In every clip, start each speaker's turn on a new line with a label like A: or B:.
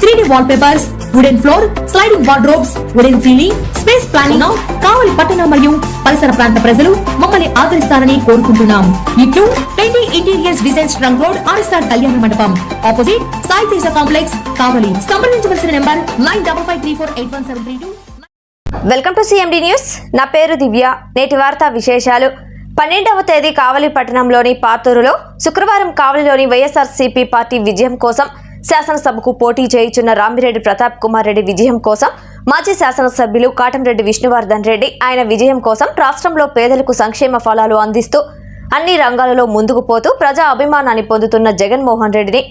A: three D wallpapers wooden floor sliding wardrobes wooden ceiling space planning Kavali పట్టణ మరియు పరిసర ప్రాంత ప్రజలు మమ్మల్ని ఆదరిస్తారని కోరుకుంటున్నాం. ఇట్లు twenty interiors design trunk road RSR Kalyana Mandapam. Opposite Sai Teja complex Kavali. సంప్రదించవలసిన number nine double five three four eight one seven three two.
B: Welcome to CMD news. నా పేరు దివ్య. నేటి వార్తా విశేషాలు. పన్నెండవ తేదీ కావలి పట్టణంలోని పాతూరులో శుక్రవారం కావలిలోని వైఎస్ఆర్సీపీ పార్టీ విజయం కోసం శాసనసభకు పోటీ చేయుచున్న రామిరెడ్డి ప్రతాప్ కుమార్ రెడ్డి విజయం కోసం మాజీ శాసనసభ్యులు కాటంరెడ్డి విష్ణువర్ధన్ రెడ్డి ఆయన విజయం కోసం రాష్ట్రంలో పేదలకు సంక్షేమ ఫలాలు అందిస్తూ అన్ని రంగాలలో ముందుకు పోతూ ప్రజా అభిమానాన్ని పొందుతున్న జగన్మోహన్ రెడ్డిని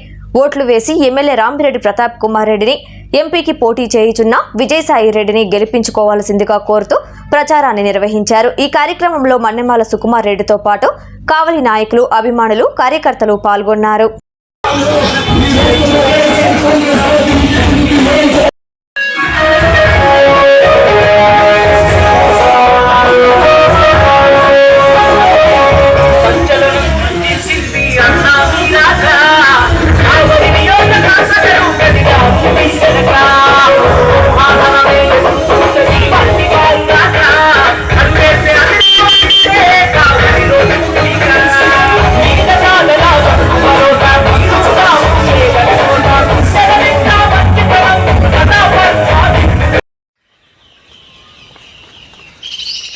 B: ఓట్లు వేసి ఎమ్మెల్యే రామిరెడ్డి ప్రతాప్ కుమార్ రెడ్డిని ఎంపీకి పోటీ చేయుచున్న విజయసాయి రెడ్డిని గెలిపించుకోవాల్సిందిగా కోరుతూ ప్రచారాన్ని నిర్వహించారు. ఈ కార్యక్రమంలో మన్నెమాల సుకుమార్ రెడ్డితో పాటు కావలి నాయకులు అభిమానులు కార్యకర్తలు పాల్గొన్నారు.
C: Thank you.